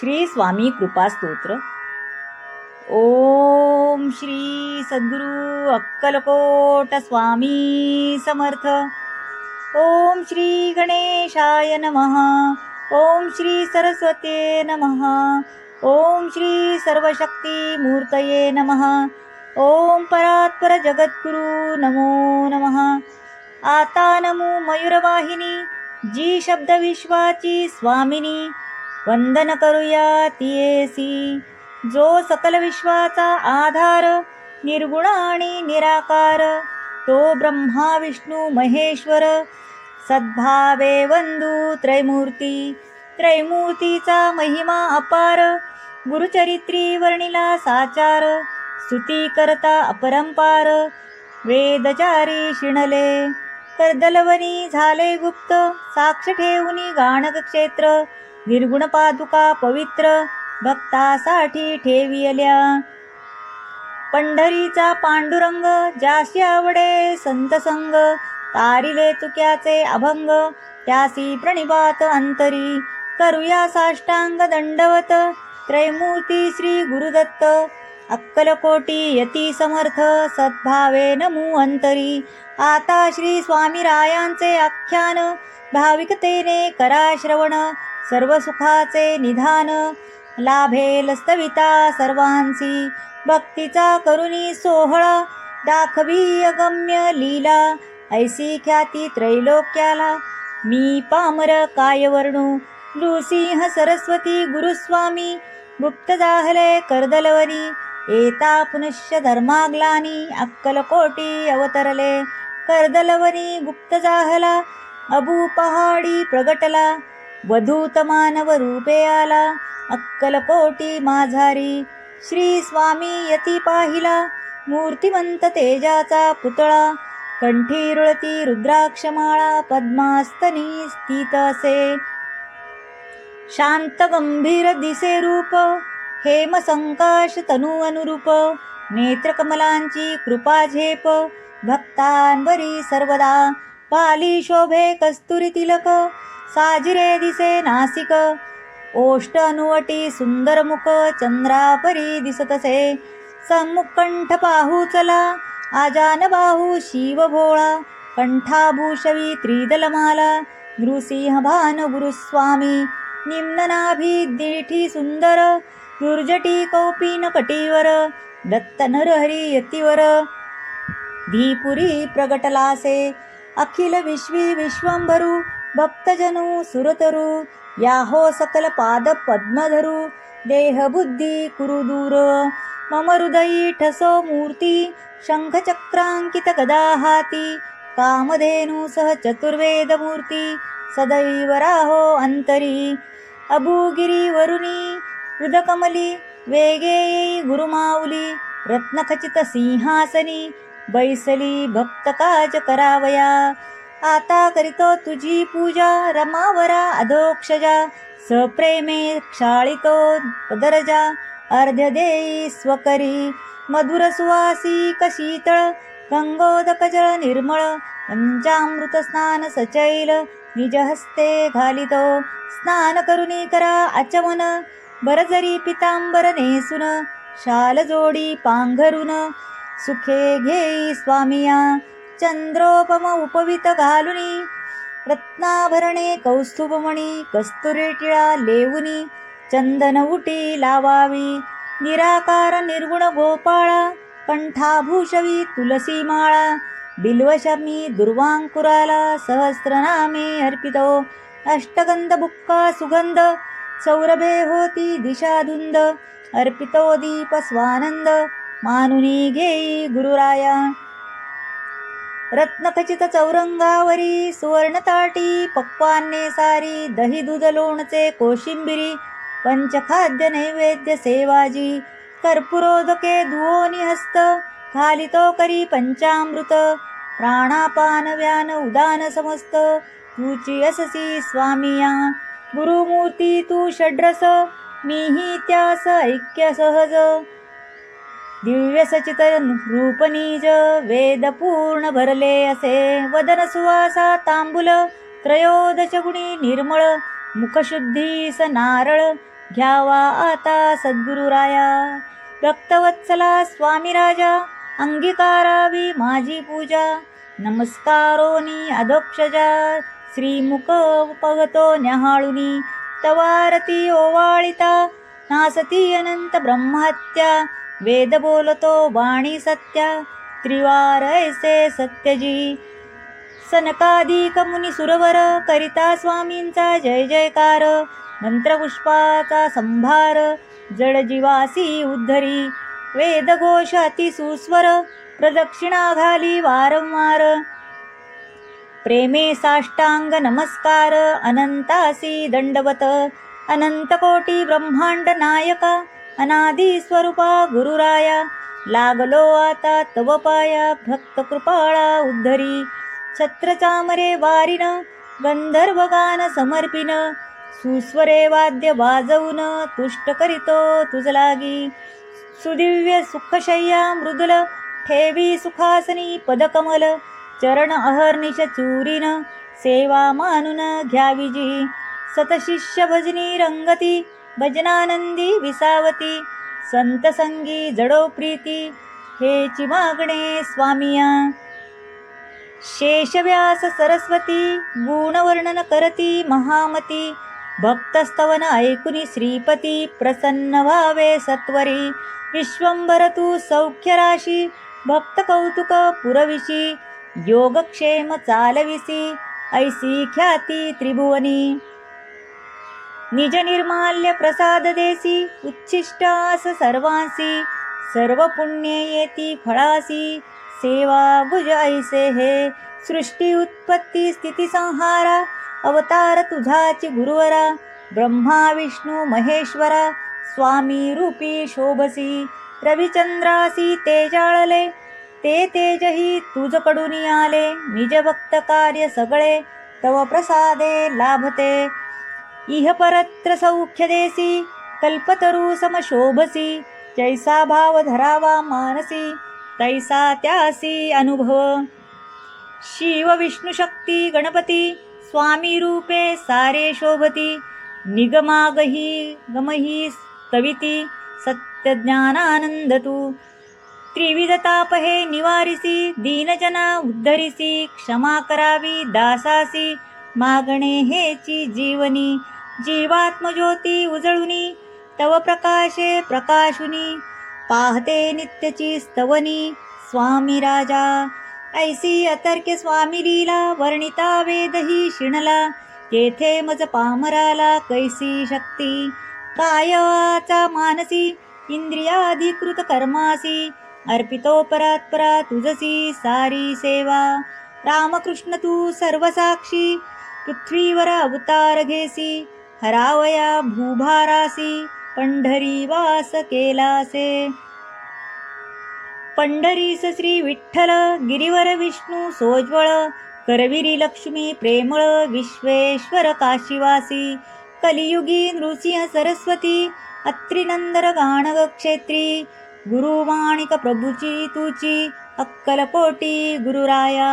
श्री स्वामी कृपा स्तोत्र. ओम श्री सद्गुरु अक्कलकोट स्वामी समर्थ. ओम श्री गणेशाय नमः. ओम श्री सरस्वते नमः. ओम श्री सर्वशक्ती मूर्तये नमः. ओम परात्पर जगद्गुरु नमो नमः. आता नमो मयूरवाहिनी जी शब्द विश्वाची स्वामिनी वंदन करूया तियेसी जो सकल विश्वाचा आधार निर्गुण आणि निराकार तो ब्रह्मा विष्णू महेश्वर सद्भावे वंदू त्रैमूर्ती त्रैमूर्तीचा महिमा अपार गुरुचरित्री वर्णिला साचार स्तुती करता अपरंपार वेदचारी शिणले कर्दलवनी झाले गुप्त साक्ष ठेवूनी गाणक क्षेत्र निर्गुण पादुका पवित्र भक्तासाठी ठेवियल्या. पंढरीचा पांडुरंग जासी आवडे संत संग तारिले तुक्याचे अभंग त्यासी प्रणिपात अंतरी. करूया साष्टांग दंडवत त्रैमूर्ती श्री गुरुदत्त. अक्कलकोटी यती समर्थ सद्भावे नमू अंतरी. आता श्री स्वामी रायांचे आख्यान भाविकतेने करा श्रवण सर्व सुखाचे निधान लाभेल स्तविता सर्वांसी. भक्तीचा करुणी सोहळा दाखवी अगम्य लीला ऐसी ख्याती त्रैलोक्याला. मी पामर काय वर्णू नृसिंह सरस्वती गुरुस्वामी गुप्त जाहले कर्दलवरी एता पुनश्य धर्माग्लानी अक्कलकोटी अवतरले. कर्दलवनी गुप्त जाहला अबू पहाडी प्रगटला. वधूत मानव रूपे आला अक्कलकोटी माझारी श्री स्वामी यती पाहिला. मूर्तिमंत तेजाचा पुतळा. कंठी रुळती रुद्राक्षमाळा पद्मास्तनी स्थित असे. शांत गंभीर दिसे रूप हेम संकाश तनु अनुरूप. नेत्रकमलांची कृपा झेप. भक्तांवरी सर्वदा. पाली शोभे कस्तुरी तिलक. साजिरे दिसे नासिक ओष्ट अनुवटी सुंदर मुख चंद्रापरी दिसतसे सम्मुखकंठ पाहू चला आजान बाहू शिव भोळा कंठाभूषवी त्रिदलमाला नृसिंह भान गुरुस्वामी निम्ननाभी दिठी सुंदर दुर्जटी कौपीन कटीवर दत्त नरहरी यतीवर. धीपुरी प्रगटलासे अखिल विश्वी विश्वंभरू भक्तजनू सुरतरू याहो सकल पाद पद्मधरू। देह बुद्धी कुरुदूर मम हृदयी ठसो मूर्ती शङ्खचक्राङ्कित गदाहाती कामधेनु सह चतुर्वेदमूर्ती सदैव राहो अन्तरी अबुगिरी वरुणी हृदकमली वेगे गुरुमाऊली रत्नखचित सिंहासनी बैसली भक्तकाज करावया। आता करीतो तुझी पूजा रमावरा अधोक्षजा. सप्रेमे क्षाळितो दरजा अर्ध्य देई स्वकरी. मधुर सुवासी कशीतळ. गंगोदक जळ निर्मळ. पंचामृत स्नान सचैल. निज हस्ते घालितो. स्नान करुणी करा आचमन. बरजरी पितांबर नेसून. शाल जोडी पांघरून सुखे घेई स्वामिया. चंद्रोपम उपवित घालुनी रत्नाभरणे कौस्तुभमणी कस्तुरी टिळा लेवुनी चंदन उटी लावावी निराकार निर्गुण गोपाळा कंठाभूषवी तुलसी माळा बिल्वशमी दुर्वांकुराला सहस्रनामे अर्पितो अष्टगंध बुक्का सुगंध सौरभे होती दिशाधुंद अर्पितो दीप स्वानंद मानुनी घेई गुरुराया। रत्नखचित चौरंगावरी सुवर्णताटी पक्वान्ने सारी दही दूध लोणचे कोशिंबिरी पंचखाद्य नैवेद्य सेवाजी कर्पुरोदके धुओनी हस्त खालितो करी पंचामृत प्राणापान व्यान उदान समस्त तुची अससी स्वामिया गुरुमूर्ती तू षड्रस मीही त्यास ऐक्य सहज दिव्यसचित रूपनीज वेद पूर्ण भरले असे. वदन सुवासा तांबुल त्रयोदश गुणी निर्मळ मुखशुद्धीस नारळ. घ्यावा आता सद्गुरुराया. रक्तवत्सला स्वामी राजा अंगीकारावी माझी पूजा. नमस्कारोनी अधोक्षजा श्रीमुख पगतो न्याहाळुनी. तवारती ओवाळिता नासती अनंत ब्रह्महत्या. वेद बोलतो वाणी सत्या त्रिवार ऐसे सत्यजी. सनकादिक मुनी सुरवर करिता स्वामींचा जय जयकार. मंत्रपुष्पाचा संभार जडजीवासी उद्धरी. वेदघोष अति सुस्वर प्रदक्षिणा घाली वारंवार. प्रेमे साष्टांग नमस्कार अनंतासी दंडवत. अनंत कोटी ब्रह्मांड नायका. अनादी स्वरूपा गुरुराया. लागलो आता तव पाया भक्त कृपाळा उद्धरी. छत्र चामरे वारिन गंधर्व गान समर्पिन सुस्वरे वाद्य वाजवून तुष्ट करीतो तुझ लागी सुदिव्य सुखशय्या मृदुल ठेवी सुखासनी पदकमल. चरण अहर्निश चूरीन सेवा मानून घ्यावी जी सतशिष्य भजनी रंगती भजनानंदी विसावती संत संगी जडो प्रीती हेची मागणे स्वामिया. शेषव्यास सरस्वती गुणवर्णन करती महामती भक्तस्तवन ऐकुनी श्रीपती प्रसन्न व्हावे सत्वरी. विश्वंभर तू सौख्य भक्त कौतुक पुरविशी योगक्षेम चालविसी ऐसी ख्याती त्रिभुवनी. निज निर्माल्य प्रसाद देसी उच्छिष्टास सर्वांसी सर्व पुण्य येती फळासी सेवा भुज ऐसे हे सृष्टी उत्पत्ती स्थिती संहारा अवतार तुझाची गुरुवरा ब्रह्मा विष्णू महेश्वरा स्वामी रूपी शोभसी। रविचंद्रासी तेजाळले ते तेजही तुझकडून आले निज भक्त कार्य सगळे तव प्रसादे लाभते। इह परत्र सौख्य देसी कल्पतरू समशोभसी जैसा भाव धरावा मानसी तैसा त्यासी अनुभव। शिव विष्णू शक्ती गणपती स्वामी रूपे सारे शोभती निगमागही गमही कविती सत्यज्ञानानंद तू त्रिविधताप हे निवारिसी दीनजना उद्धरिसी क्षमा करावी दासासी मागणे हेची जीवनी। जीवात्मज्योती उजळुनी तव प्रकाशे प्रकाशुनी पाहते नित्यची स्तवनी स्वामी राजा. ऐसी अतर्क्य स्वामी लीला वर्णिता वेदही शिणला येथे मज पामराला कैसी शक्ती. कायाचा मानसी इंद्रियाधिकृत कर्मासी अर्पितो परात्परा तुझसी सारी सेवा. रामकृष्ण तू सर्वसाक्षी पृथ्वीवर अवतार घेसी हरावया भूभारासी पंढरी वास केलासे। पंढरीस श्री विठ्ठल गिरीवर विष्णू सोज्वळ करविरी लक्ष्मी प्रेमळ विश्वेश्वर काशीवासी कलियुगी नृसिंह सरस्वती अत्रिनंदर गाणग क्षेत्री गुरुमाणिक प्रभूची तुची अक्कलकोटी गुरुराया।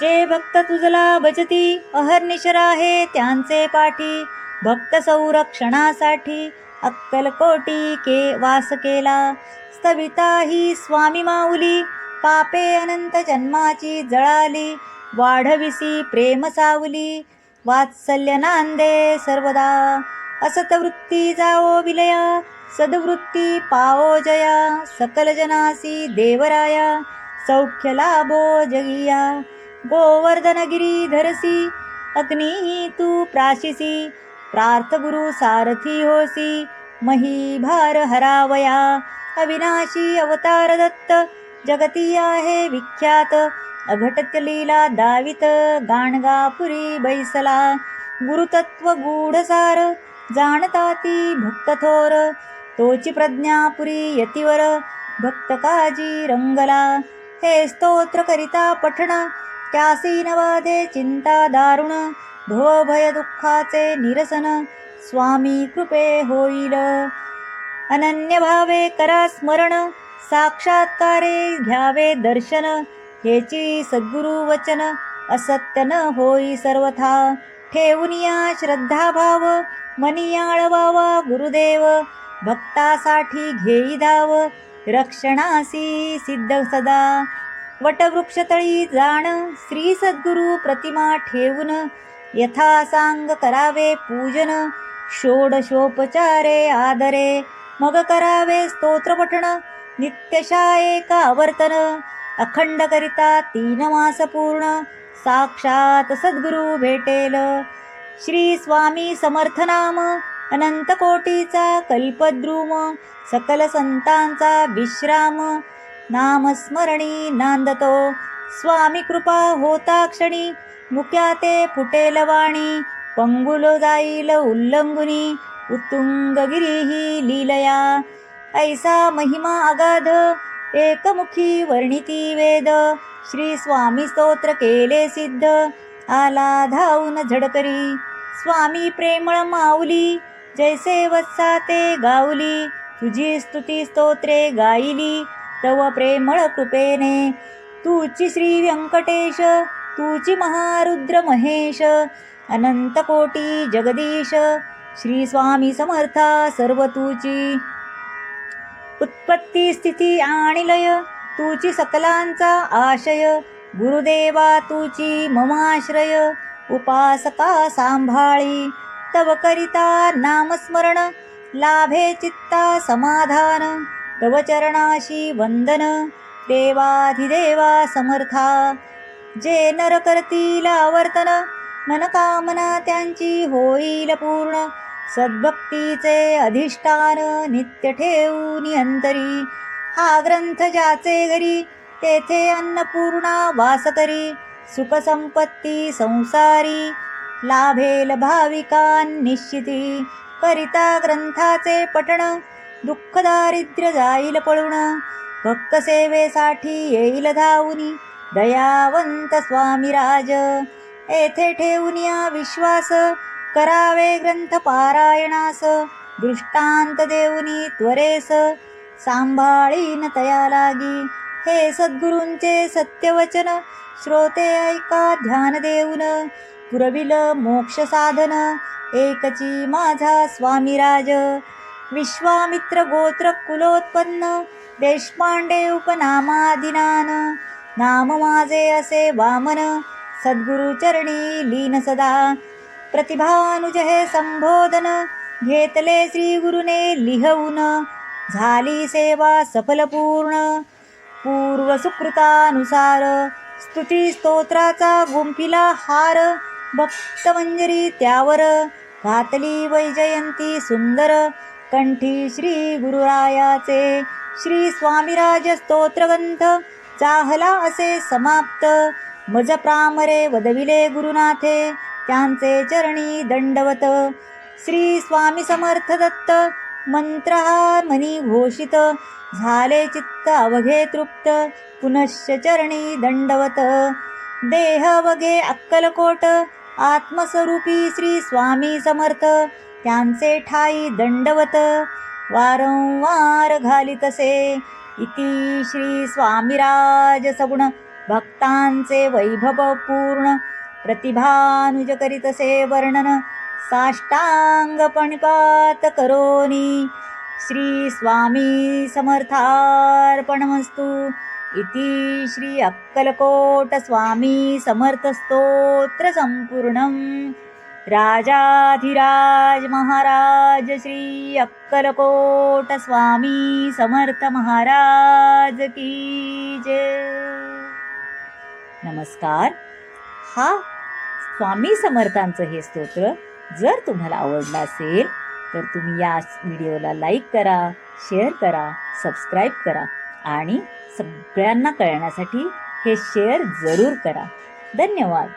जे भक्त तुझला भजती अहर्निशर आहे त्यांचे पाठी भक्त संरक्षणासाठी अक्कलकोटी के वास केला. स्थविता ही स्वामी माऊली पापे अनंत जन्माची जळाली. वाढविसी प्रेम सावली वात्सल्य नांदे सर्वदा. असत वृत्ती जाओ विलया सद्वृत्ती पाओ जया. सकल जनासी देवराया सौख्य लाभो जगिया. गोवर्धनगिरी धरसी अग्नी तू प्राशिसी प्रार्थ गुरु सारथी होसी मही भार हरावया। अविनाशी अवतार दत्त जगती आहे विख्यात। अघटत लीला दावित गाणगापुरी बैसला। गुरुतत्व गूढसार जाणता ती भक्त थोर तोची प्रज्ञापुरी यतिवर भक्त काजी रंगला। हे स्तोत्र करिता पठण त्यासी नवादे चिंता दारुण। भव भय दुःखाचे निरसन स्वामी कृपे होईल. अनन्य भावे करा स्मरण साक्षात्कारे घ्यावे दर्शन हेची सद्गुरु वचन असत्य न होई सर्वथा. ठेवून या श्रद्धाभाव मनी आळवावा गुरुदेव भक्तासाठी घेई धाव रक्षणासी सिद्ध सदा. वटवृक्षतळी जाण श्री सद्गुरु प्रतिमा ठेवून यथासांग करावे पूजन षोडशोपचारे आदरे मग करावे स्तोत्रपठण नित्यशा एक आवर्तन अखंड करिता तीन मास पूर्ण साक्षात सद्गुरु भेटेल. श्री स्वामी समर्थ नाम अनंत कोटीचा कल्पद्रुम सकल संतांचा विश्राम नामस्मरणी नांदतो. स्वामी कृपा होता क्षणी मुक्या ते फुटेल वाणी पंगुल जाईल उल्लंघुनी उत्तुंगगिरी ही लीलया. ऐसा महिमा अगाध एकमुखी वर्णिती वेद. श्री स्वामी स्तोत्र केले सिद्ध आला धावून झडकरी. स्वामी प्रेमळ माऊली जैसे वत्सा ते गावली तुझी स्तुती स्तोत्रे गाईली तव प्रेमळ कृपेने. तूची श्री व्यंकटेश तूची महारुद्र महेश अनंत कोटी जगदीश श्री स्वामी समर्था सर्व तूची उत्पत्ती स्थिती आणि लय तूची सकलांचा आशय गुरुदेवा तूची ममाश्रय उपासका सांभाळी तव करिता नामस्मरण लाभे चित्ता समाधान तव चरणाशी वंदन देवाधिदेवा समर्था जे नर करतील आवर्तन मनकामना त्यांची होईल पूर्ण. सद्भक्तीचे अधिष्ठान नित्य ठेवून अंतरी हा ग्रंथ ज्याचे घरी तेथे अन्नपूर्णा वास करी सुखसंपत्ती संसारी लाभेल भाविकान निश्चिती. करिता ग्रंथाचे पठण दुःख दारिद्र्य जाईल पळून. भक्त सेवेसाठी येईल धावुनी. दयावंत स्वामी राज येथे ठेवून या विश्वास करावे ग्रंथ पारायणास दृष्टांत देऊनी त्वरेस सांभाळीन तया लागी. हे सद्गुरूंचे सत्यवचन श्रोते ऐका ध्यान देऊन. पुरविल मोक्ष साधन एकची माझा स्वामीराज. विश्वामित्र गोत्र कुलोत्पन्न देशपांडे उपनामादिनान नाम माझे असे वामन सद्गुरु चरणी लीन सदा. प्रतिभानुज हे संबोधन घेतले श्री गुरुने लिहून. झाली सेवा सफल पूर्ण पूर्व सुकृतानुसार. स्तुती स्तोत्राचा गुंफिला हार भक्तमंजरी त्यावर. घातली वैजयंती सुंदर कंठी श्री गुरुरायाचे. श्री स्वामीराज स्तोत्रग्रंथ चाहला असे समाप्त. मज प्रामरे वदविले गुरुनाथे त्यांचे चरणी दंडवत. श्री स्वामी समर्थ दत्त मंत्र मनी घोषित. झाले चित्त अवघे तृप्त पुनश्च चरणी दंडवत. देह वघे अक्कलकोट आत्मस्वरूपी श्री स्वामी समर्थ त्यांचे ठाई दंडवत. वारंवार घालितसे इति श्री स्वामीराज सगुण भक्तांचे वैभव पूर्ण प्रतिभानुज करीतसे वर्णन साष्टांग पणिपात करोनी श्री स्वामी समर्थार्पणमस्तु। इति श्री अक्कलकोट स्वामी समर्थ स्तोत्र संपूर्णम राजाधिराज महाराज श्री अक्कलकोट स्वामी समर्थ महाराज की जय. नमस्कार. हा स्वामी समर्थांचं हे स्तोत्र जर तुम्हाला आवडलं असेल तर तुम्ही या व्हिडिओला लाईक करा शेअर करा सबस्क्राईब करा आणि सगळ्यांना कळण्यासाठी हे शेअर जरूर करा. धन्यवाद.